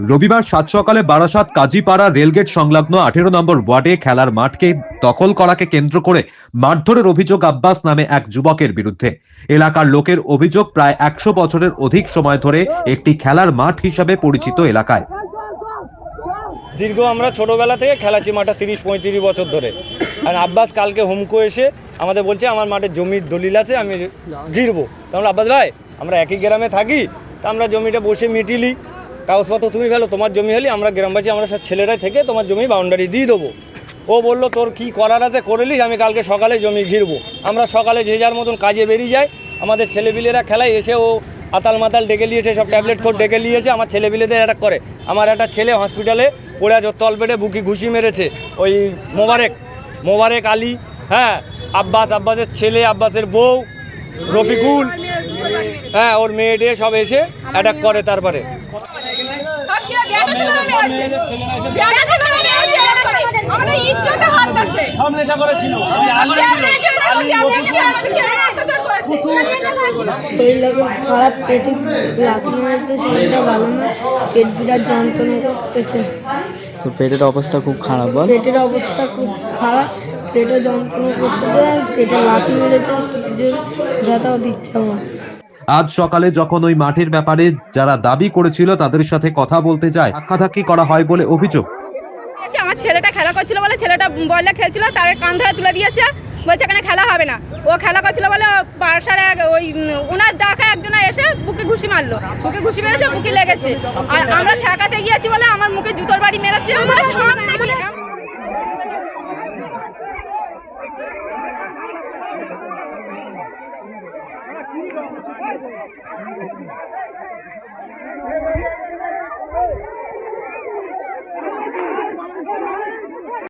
রবিবার সাত সকালে বারাসাত কাজীপাড়া রেলগেট সংলগ্ন আঠেরো নম্বর ওয়ার্ডে খেলার মাঠকে দখল করাকে কেন্দ্র করে মারধরের অভিযোগ আব্বাস নামে এক যুবকের বিরুদ্ধে। এলাকার লোকের অভিযোগ প্রায় একশো বছরের অধিক সময় ধরে একটি খেলার মাঠ হিসাবে পরিচিত এলাকায়। দীর্ঘ আমরা ছোটবেলা থেকে খেলাচ্ছি মাঠে তিরিশ, পঁয়ত্রিশ বছর ধরে। আর আব্বাস কালকে হুমকো এসে আমাদের বলছে, আমার মাঠে জমির দলিল আছে, আমি গিরবো তাহলে আব্বাস, ভাই, আমরা একই গ্রামে থাকি, তা আমরা জমিটা বসে মিটিলি। কাগজপত্র তুমি ফেলো তোমার জমি হলে আমরা গ্রামবাসী আমরা সব ছেলেরাই থেকে তোমার জমি বাউন্ডারি দিয়ে দেবো। ও বলল তোর কি করার আছে করলিস? আমি কালকে সকালে জমি ঘিরবো। আমরা সকালে যে যার মতন কাজে বেরিয়ে যাই আমাদের ছেলেপিলেরা খেলায় এসে ও আতাল মাতাল ডেকে নিয়েছে সব ট্যাবলেট কোড ডেকে নিয়েছে আমার ছেলেপিলেদের অ্যাটাক করে। আমার একটা ছেলে হসপিটালে পড়ে আছে তলপেটে বুকি ঘুষি মেরেছে ওই মোবারেক মোবারেক আলী হ্যাঁ আব্বাস আব্বাসের ছেলে আব্বাসের বউ রফিকুল হ্যাঁ ওর মেয়ে সব এসে অ্যাটাক করে তারপরে। সব নেশা করেছিল। শরীরটা খারাপ পেটে লাথি মারছে শরীরটা ভালো না পেট বিরাট যন্ত্রণা করতেছে। তো পেটের অবস্থা খুব খারাপ বল। পেটের অবস্থা খুব খারাপ পেটে যন্ত্রণা করতেছে আর পেটে লাথি মেরেছে কি যে ব্যথাও দিচ্ছে আমার। আজ সকালে যখন ওই মাঠের ব্যাপারে যারা দাবি করেছিল তাদের সাথে কথা বলতে যায় ধাক্কাধাক্কি করা হয় বলে অভিযোগ। আমার ছেলেটা খেলা করছিল বলে ছেলেটা বললে খেলছিল তার কান ধরে তুলে দিয়েছে বলছে এখানে খেলা হবে না। ও খেলা করছিল বলে বাসার এক ওই ওনার ডাকা একজনে এসে বুকে ঘুষি মারলো। বুকে ঘুষি মেরেছে বুকে লেগেছে। আর আমরা ঠেকাতে গিয়েছি বলে আমার মুখে জুতোর বাড়ি মেরেছে। আমরা সামনে